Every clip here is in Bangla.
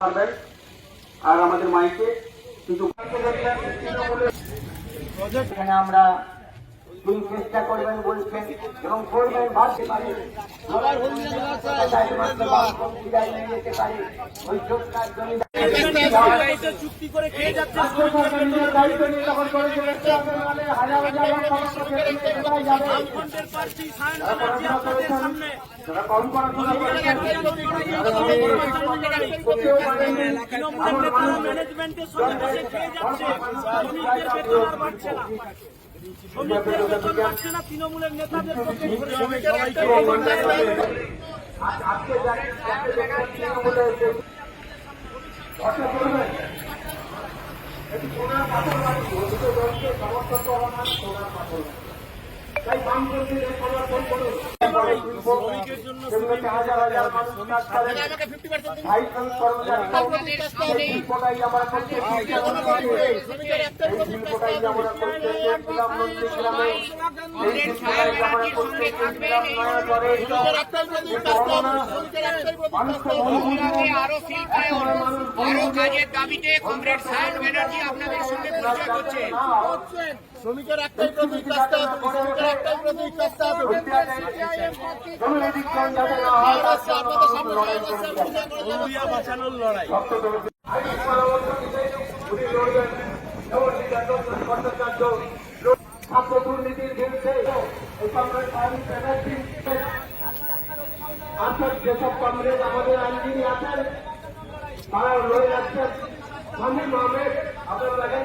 পারবেন আর আমাদের মাইকে কিন্তু এখানে আমরা তিনি চেষ্টা করবেন বলছেন এবং করবেন ভাবতে পারি চুক্তি করে খেয়ে যাচ্ছে মানে সামনে তৃণমূলের নেতারা ম্যানেজমেন্টের সঙ্গে খেয়ে যাচ্ছে শ্রমিকদের বেতন আর বাড়ছে না তৃণমূলের নেতাদের সোনার মানে বাড়ি। তাই বাম হাজার হাজার মানুষ কাজ করেন ভাই কর্মচারী শিল্পটাই আমরা আরও কাজের দাবিতে কমরেড সায়ন ব্যানার্জি আপনাদের সঙ্গে পরিচয় করছে। শ্রমিকের একটাই প্রতীক, রাস্তা শ্রমিকের একটাই প্রতীক করে যাচ্ছে। বাঁচানোর লড়াই ছাত্র যেসব কংগ্রেস আমাদের আইনজীবী আছেন তারা লড়ে যাচ্ছেন শামীম আহমেদ আপনারা দেখেন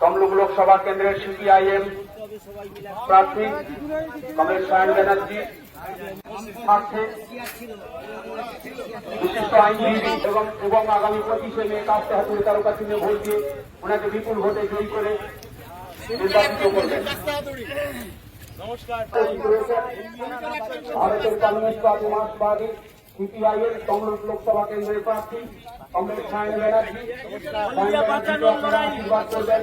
তমলুক লোকসভা কেন্দ্রের সিপিআইএম প্রার্থী কমরেড সায়ন ব্যানার্জি, স্বার্থে বিশিষ্ট আইনজীবী এবং এবং আগামী পঁচিশে মে কাস্তে হাতুড়ি তারকা চিহ্নে ভোট দিয়ে ওনাকে বিপুল ভোটে জয়ী করে নির্বাচিত করবেন। ভারতের কমিউনিস্ট পার্টি মার্ক্সবাদী সিপিআইএম তমলুক লোকসভা কেন্দ্রের প্রার্থী কমরেড সায়ন ব্যানার্জি আশীর্বাদ করবেন।